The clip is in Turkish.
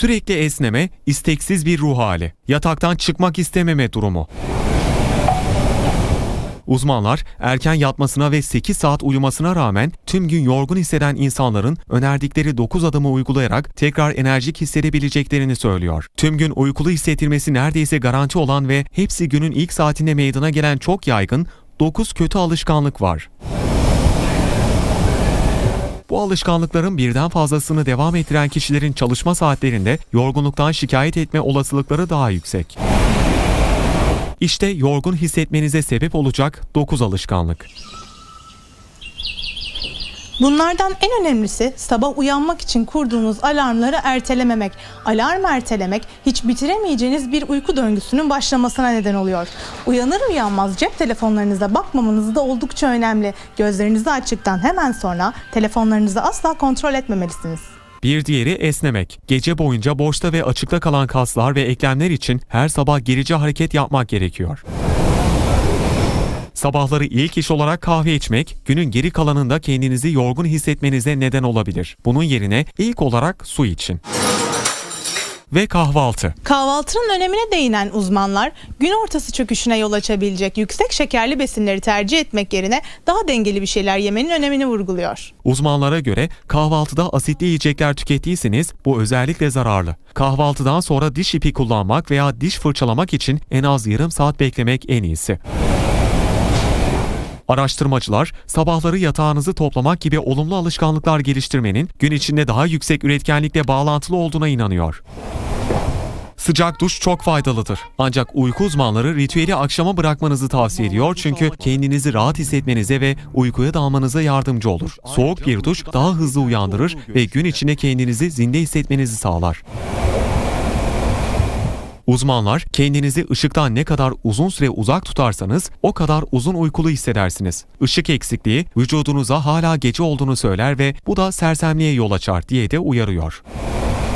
Sürekli esneme, isteksiz bir ruh hali, yataktan çıkmak istememe durumu. Uzmanlar erken yatmasına ve 8 saat uyumasına rağmen tüm gün yorgun hisseden insanların önerdikleri 9 adımı uygulayarak tekrar enerjik hissedebileceklerini söylüyor. Tüm gün uykulu hissettirmesi neredeyse garanti olan ve hepsi günün ilk saatinde meydana gelen çok yaygın 9 kötü alışkanlık var. Bu alışkanlıkların birden fazlasını devam ettiren kişilerin çalışma saatlerinde yorgunluktan şikayet etme olasılıkları daha yüksek. İşte yorgun hissetmenize sebep olacak 9 alışkanlık. Bunlardan en önemlisi sabah uyanmak için kurduğunuz alarmları ertelememek. Alarm ertelemek hiç bitiremeyeceğiniz bir uyku döngüsünün başlamasına neden oluyor. Uyanır uyanmaz cep telefonlarınıza bakmamanız da oldukça önemli. Gözlerinizi açtıktan hemen sonra telefonlarınızı asla kontrol etmemelisiniz. Bir diğeri esnemek. Gece boyunca boşta ve açıkta kalan kaslar ve eklemler için her sabah gerici hareket yapmak gerekiyor. Sabahları ilk iş olarak kahve içmek, günün geri kalanında kendinizi yorgun hissetmenize neden olabilir. Bunun yerine ilk olarak su için. Ve kahvaltı. Kahvaltının önemine değinen uzmanlar gün ortası çöküşüne yol açabilecek yüksek şekerli besinleri tercih etmek yerine daha dengeli bir şeyler yemenin önemini vurguluyor. Uzmanlara göre kahvaltıda asitli yiyecekler tükettiyseniz bu özellikle zararlı. Kahvaltıdan sonra diş ipi kullanmak veya diş fırçalamak için en az yarım saat beklemek en iyisi. Araştırmacılar sabahları yatağınızı toplamak gibi olumlu alışkanlıklar geliştirmenin gün içinde daha yüksek üretkenlikle bağlantılı olduğuna inanıyor. Sıcak duş çok faydalıdır. Ancak uyku uzmanları ritüeli akşama bırakmanızı tavsiye ediyor çünkü kendinizi rahat hissetmenize ve uykuya dalmanıza yardımcı olur. Soğuk bir duş daha hızlı uyandırır ve gün içinde kendinizi zinde hissetmenizi sağlar. Uzmanlar kendinizi ışıktan ne kadar uzun süre uzak tutarsanız o kadar uzun uykulu hissedersiniz. Işık eksikliği vücudunuza hala gece olduğunu söyler ve bu da sersemliğe yol açar diye de uyarıyor.